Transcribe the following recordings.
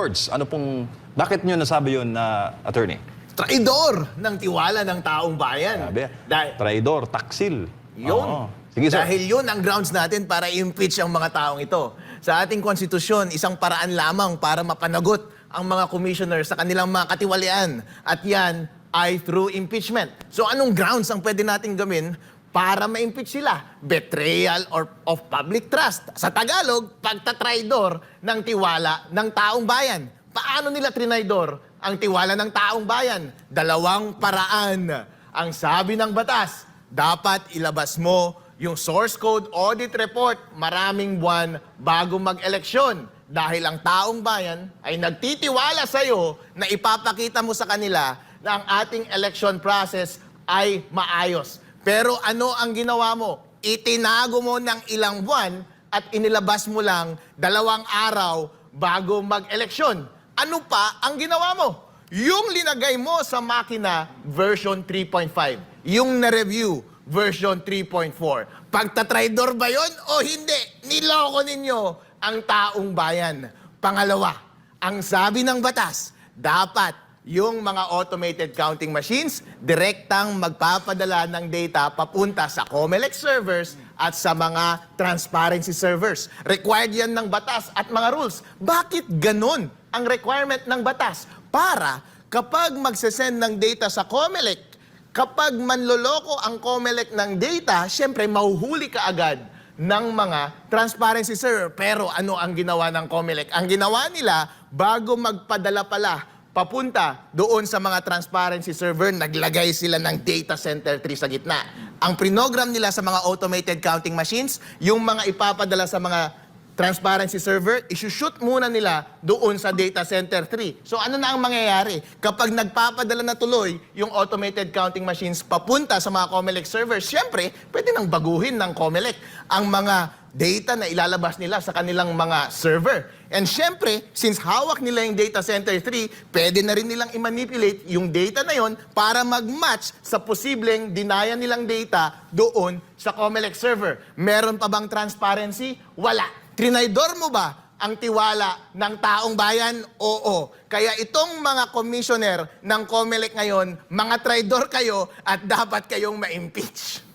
Words, ano pong, bakit nyo nasabi yun na attorney? Traidor ng tiwala ng taong bayan. Sabi, Dahil, traidor, taksil. Yun. Oo. Sige, sir. Dahil yun ang grounds natin para i-impeach ang mga taong ito. Sa ating konstitusyon, isang paraan lamang para mapanagot ang mga commissioner sa kanilang mga katiwalian. At yan ay through impeachment. So anong grounds ang pwede natin gawin para ma-impeach sila? Betrayal or of public trust. Sa Tagalog, pagtatraidor ng tiwala ng taong bayan. Paano nila trinaidor ang tiwala ng taong bayan? Dalawang paraan. Ang sabi ng batas, dapat ilabas mo yung source code audit report maraming buwan bago mag-eleksyon. Dahil ang taong bayan ay nagtitiwala sa iyo na ipapakita mo sa kanila na ang ating election process ay maayos. Pero ano ang ginawa mo? Itinago mo ng ilang buwan at inilabas mo lang dalawang araw bago mag-eleksyon. Ano pa ang ginawa mo? Yung linagay mo sa makina version 3.5. Yung na-review version 3.4. Pagtatraidor ba yon o hindi? Niloko ninyo ang taong bayan. Pangalawa, ang sabi ng batas, dapat yung mga automated counting machines, direktang magpapadala ng data papunta sa COMELEC servers at sa mga transparency servers. Required yan ng batas at mga rules. Bakit ganun ang requirement ng batas? Para kapag magsesend ng data sa COMELEC, kapag manloloko ang COMELEC ng data, syempre mahuhuli ka agad ng mga transparency server. Pero ano ang ginawa ng COMELEC? Ang ginawa nila, bago magpadala pala papunta doon sa mga transparency server, naglagay sila ng data center 3 sa gitna. Ang prinogram nila sa mga automated counting machines, yung mga ipapadala sa mga transparency server, isushoot muna nila doon sa data center 3. So ano na ang mangyayari? Kapag nagpapadala na tuloy yung automated counting machines papunta sa mga COMELEC servers, syempre, pwede nang baguhin ng COMELEC ang mga data na ilalabas nila sa kanilang mga server. And syempre, since hawak nila yung data center 3, pwede na rin nilang i-manipulate yung data na yon para mag-match sa posibleng dinaya nilang data doon sa COMELEC server. Meron pa bang transparency? Wala. Trinaydor mo ba ang tiwala ng taong bayan? Oo. Kaya itong mga commissioner ng COMELEC ngayon, mga traidor kayo at dapat kayong ma-impeach.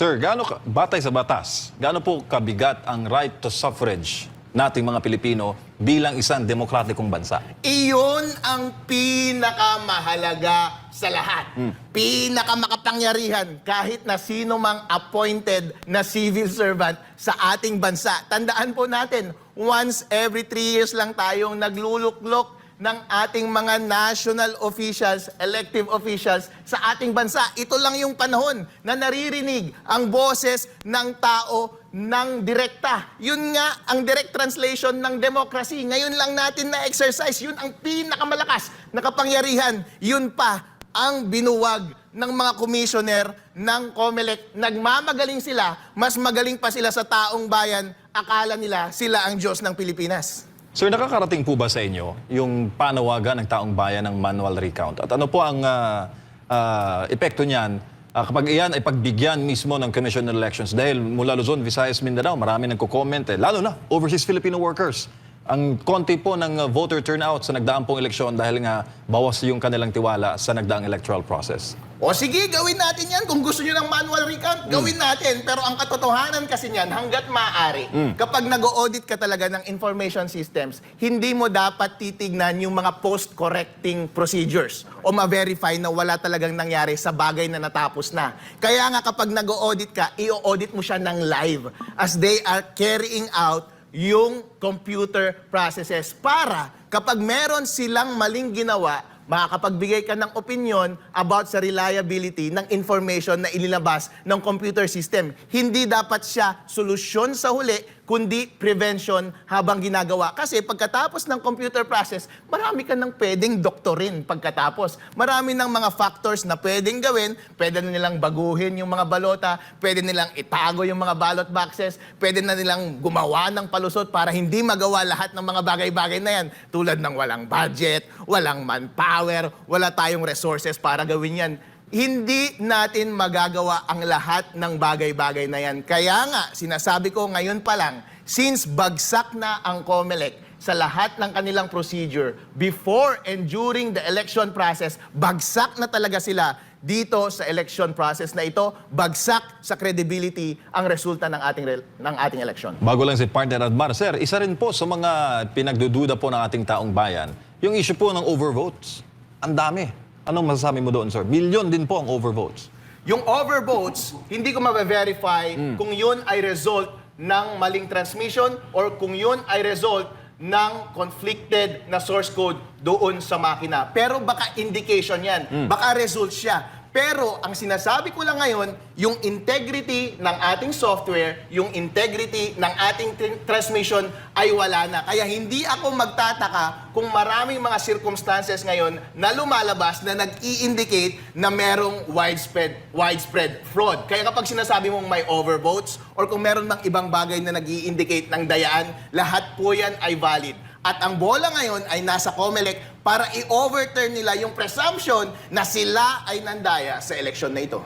Sir, gaano ka, batay sa batas, gaano po kabigat ang right to suffrage nating mga Pilipino bilang isang demokratikong bansa? Iyon ang pinakamahalaga sa lahat. Pinakamakapangyarihan kahit na sino mang appointed na civil servant sa ating bansa. Tandaan po natin, once every three years lang tayong nagluluklok ng ating mga national officials, elective officials sa ating bansa. Ito lang yung panahon na naririnig ang boses ng tao ng direkta. Yun nga ang direct translation ng democracy. Ngayon lang natin na-exercise. Yun ang pinakamalakas na kapangyarihan. Yun pa ang binuwag ng mga commissioner ng COMELEC. Nagmamagaling sila, mas magaling pa sila sa taong bayan. Akala nila sila ang Diyos ng Pilipinas. Sir, nakakarating po ba sa inyo yung panawagan ng taong bayan ng manual recount? At ano po ang ah, ah, epekto niyan ah, kapag iyan ay pagbigyan mismo ng Commission on Elections? Dahil mula Luzon, Visayas, Mindanao, marami nagko-comment eh. Lalo na, overseas Filipino workers. Ang konti po ng voter turnout sa nagdaang pong eleksyon dahil nga bawas yung kanilang tiwala sa nagdaang electoral process. O sige, gawin natin yan. Kung gusto nyo ng manual recount, gawin natin. Pero ang katotohanan kasi niyan, hanggat maaari, kapag nag-audit ka talaga ng information systems, hindi mo dapat titignan yung mga post-correcting procedures o ma-verify na wala talagang nangyari sa bagay na natapos na. Kaya nga kapag nag-audit ka, i-audit mo siya ng live as they are carrying out yung computer processes para kapag meron silang maling ginawa, makakapagbigay ka ng opinion about sa reliability ng information na inilabas ng computer system. Hindi dapat siya solusyon sa huli, kundi prevention habang ginagawa. Kasi pagkatapos ng computer process, marami ka ng pwedeng doktorin pagkatapos. Marami ng mga factors na pwedeng gawin. Pwede na nilang baguhin yung mga balota, pwede nilang itago yung mga ballot boxes, pwede na nilang gumawa ng palusot para hindi magawa lahat ng mga bagay-bagay na yan. Tulad ng walang budget, walang manpower, wala tayong resources para gawin yan hindi natin magagawa ang lahat ng bagay-bagay na yan. Kaya nga, sinasabi ko ngayon pa lang, since bagsak na ang COMELEC, sa lahat ng kanilang procedure before and during the election process, bagsak na talaga sila dito sa election process na ito, bagsak sa credibility ang resulta ng ating ng ating election. Bago lang si partner Admar, sir, isa rin po sa mga pinagdududa po ng ating taong bayan, yung issue po ng overvotes. Ang dami. Anong masasabi mo doon, sir? Billion din po ang overvotes. Yung overvotes, hindi ko mabe-verify kung yun ay result ng maling transmission or kung yun ay result ng conflicted na source code doon sa makina. Pero baka indication yan. Baka result siya. Pero ang sinasabi ko lang ngayon, yung integrity ng ating software, yung integrity ng ating tr- transmission ay wala na. Kaya hindi ako magtataka kung maraming mga circumstances ngayon na lumalabas na nag-i-indicate na merong widespread widespread fraud. Kaya kapag sinasabi mong may overvotes or kung meron mang ibang bagay na nag-i-indicate ng dayaan, lahat po yan ay valid. At ang bola ngayon ay nasa COMELEC para i-overturn nila yung presumption na sila ay nandaya sa eleksyon na ito.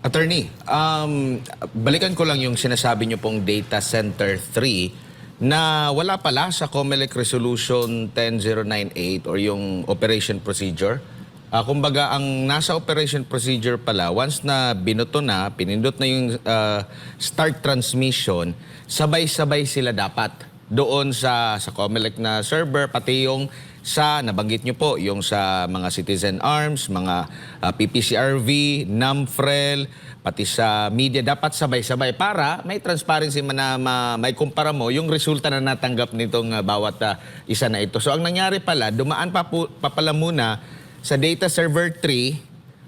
Attorney, um, balikan ko lang yung sinasabi niyo pong Data Center 3 na wala pala sa COMELEC Resolution 10098 or yung operation procedure. Ah, kumbaga, ang nasa operation procedure pala, once na binoto na, pinindot na yung ah, start transmission, sabay-sabay sila dapat doon sa sa COMELEC na server pati yung sa nabanggit niyo po yung sa mga Citizen Arms, mga ah, PPCRV, NAMFREL, pati sa media dapat sabay-sabay para may transparency man na ma- may kumpara mo yung resulta na natanggap nitong ah, bawat ah, isa na ito. So ang nangyari pala, dumaan pa, po, pa pala muna sa data server 3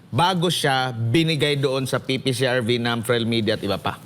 bago siya binigay doon sa PPCRV, NAMFREL media at iba pa.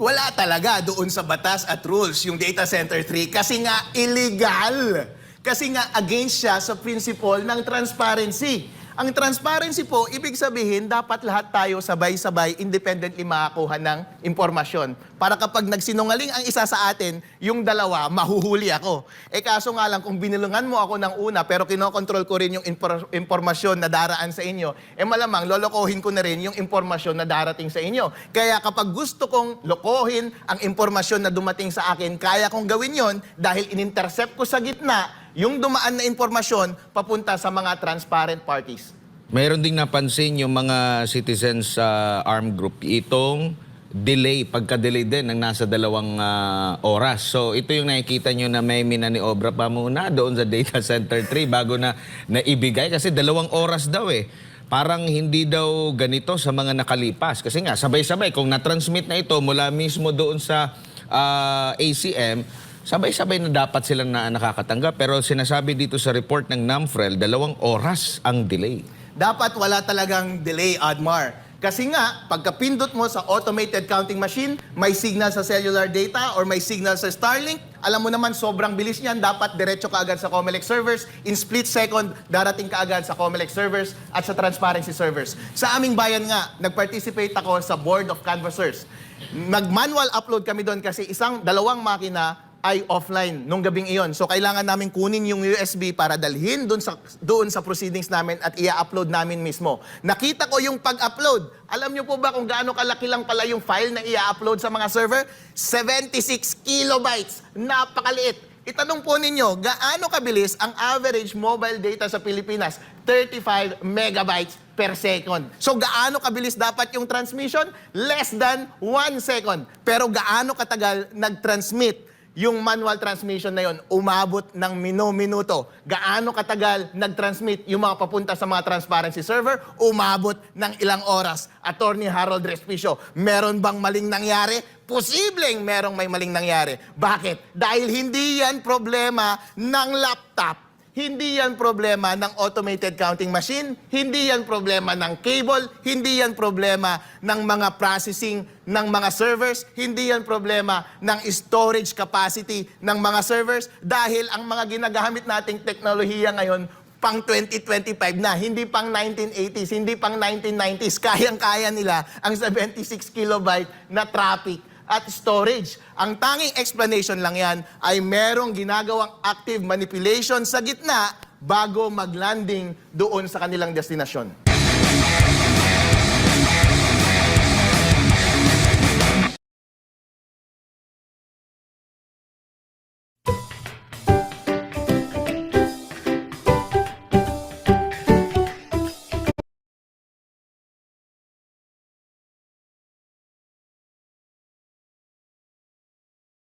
Wala talaga doon sa batas at rules yung Data Center 3 kasi nga illegal. Kasi nga against siya sa principle ng transparency. Ang transparency po, ibig sabihin, dapat lahat tayo sabay-sabay, independently makakuha ng impormasyon. Para kapag nagsinungaling ang isa sa atin, yung dalawa, mahuhuli ako. Eh kaso nga lang, kung binulungan mo ako ng una, pero kinokontrol ko rin yung impor- impormasyon na daraan sa inyo, eh malamang lolokohin ko na rin yung impormasyon na darating sa inyo. Kaya kapag gusto kong lokohin ang impormasyon na dumating sa akin, kaya kong gawin yon dahil in-intercept ko sa gitna yung dumaan na impormasyon papunta sa mga transparent parties. Mayroon ding napansin yung mga citizens sa armed group itong delay, pagka-delay din ng nasa dalawang ah, oras. So ito yung nakikita nyo na may minaniobra pa muna doon sa data center 3 bago na naibigay kasi dalawang oras daw eh. Parang hindi daw ganito sa mga nakalipas. Kasi nga, sabay-sabay, kung na-transmit na ito mula mismo doon sa ah, ACM, sabay-sabay na dapat silang na nakakatanggap. Pero sinasabi dito sa report ng NAMFREL, dalawang oras ang delay. Dapat wala talagang delay, Admar. Kasi nga, pagkapindot mo sa automated counting machine, may signal sa cellular data or may signal sa Starlink, alam mo naman sobrang bilis niyan, dapat diretso ka agad sa Comelec servers. In split second, darating ka agad sa Comelec servers at sa transparency servers. Sa aming bayan nga, nag-participate ako sa Board of Canvassers. Nag-manual upload kami doon kasi isang, dalawang makina ay offline nung gabing iyon. So kailangan namin kunin yung USB para dalhin doon sa doon sa proceedings namin at i-upload namin mismo. Nakita ko yung pag-upload. Alam niyo po ba kung gaano kalaki lang pala yung file na i-upload sa mga server? 76 kilobytes. Napakaliit. Itanong po ninyo, gaano kabilis ang average mobile data sa Pilipinas? 35 megabytes per second. So gaano kabilis dapat yung transmission? Less than 1 second. Pero gaano katagal nag-transmit yung manual transmission na yon umabot ng minu-minuto. Gaano katagal nag-transmit yung mga papunta sa mga transparency server? Umabot ng ilang oras. Attorney Harold Respicio, meron bang maling nangyari? Posibleng merong may maling nangyari. Bakit? Dahil hindi yan problema ng laptop. Hindi yan problema ng automated counting machine, hindi yan problema ng cable, hindi yan problema ng mga processing ng mga servers, hindi yan problema ng storage capacity ng mga servers dahil ang mga ginagamit nating teknolohiya ngayon pang 2025 na, hindi pang 1980s, hindi pang 1990s. Kayang-kaya nila ang 76 kilobyte na traffic at storage. Ang tanging explanation lang yan ay merong ginagawang active manipulation sa gitna bago mag-landing doon sa kanilang destinasyon.